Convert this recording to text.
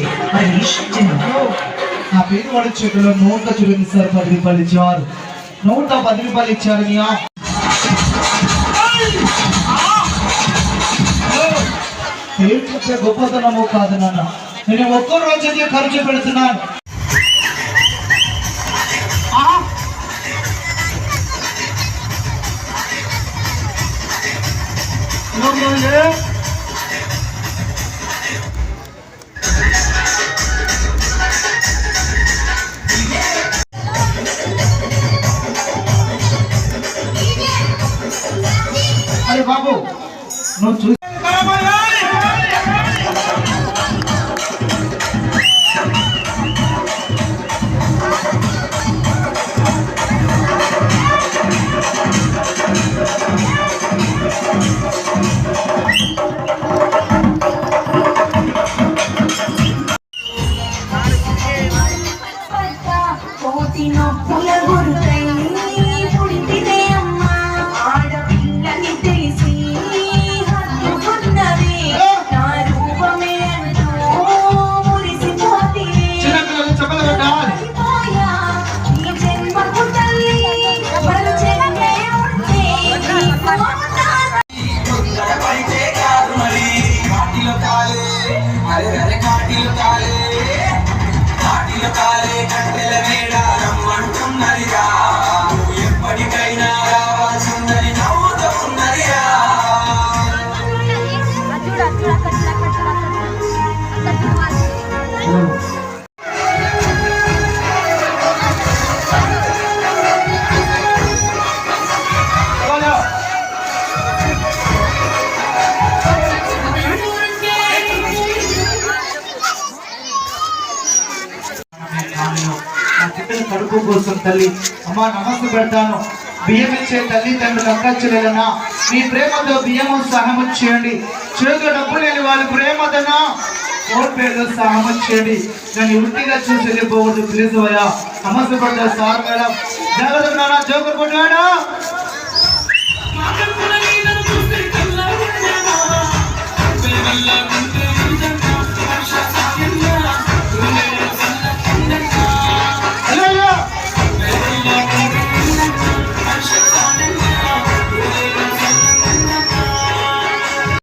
నా. పేరు వాళ్ళ చేతిలో నూట చూడండి సార్ పది రూపాయలు ఇచ్చేవారు. నూట పది రూపాయలు ఇచ్చారు మియా పేరు గొప్పతనము కాదు నాన్న. నేను ఒక్కో రోజు ఖర్చు పెడుతున్నాను? Yeah. నువ్వు చూసి కోటి అరే అరే కాటిలో కాలే కడుపు కోసం తల్లి. అమ్మా నమస్తే పెడతాను. బియ్యం ఇచ్చే తల్లిదండ్రులు అక్కచ్చులేదన్నా మీ ప్రేమతో బియ్యము సహము చేయండి. చేతిలో డబ్బు లేని వాళ్ళ ప్రేమతోనా? ఓర్పేదో సహము చేయండి. నన్ను ఉట్టిగా చూసి వెళ్ళిపోవద్దు ప్లీజ్ అయ్యా. నమస్తే పడ్డా సార్ మేడం. జాగ్రత్త నాన్న జోకర్ కొట్టాడా పిల్లల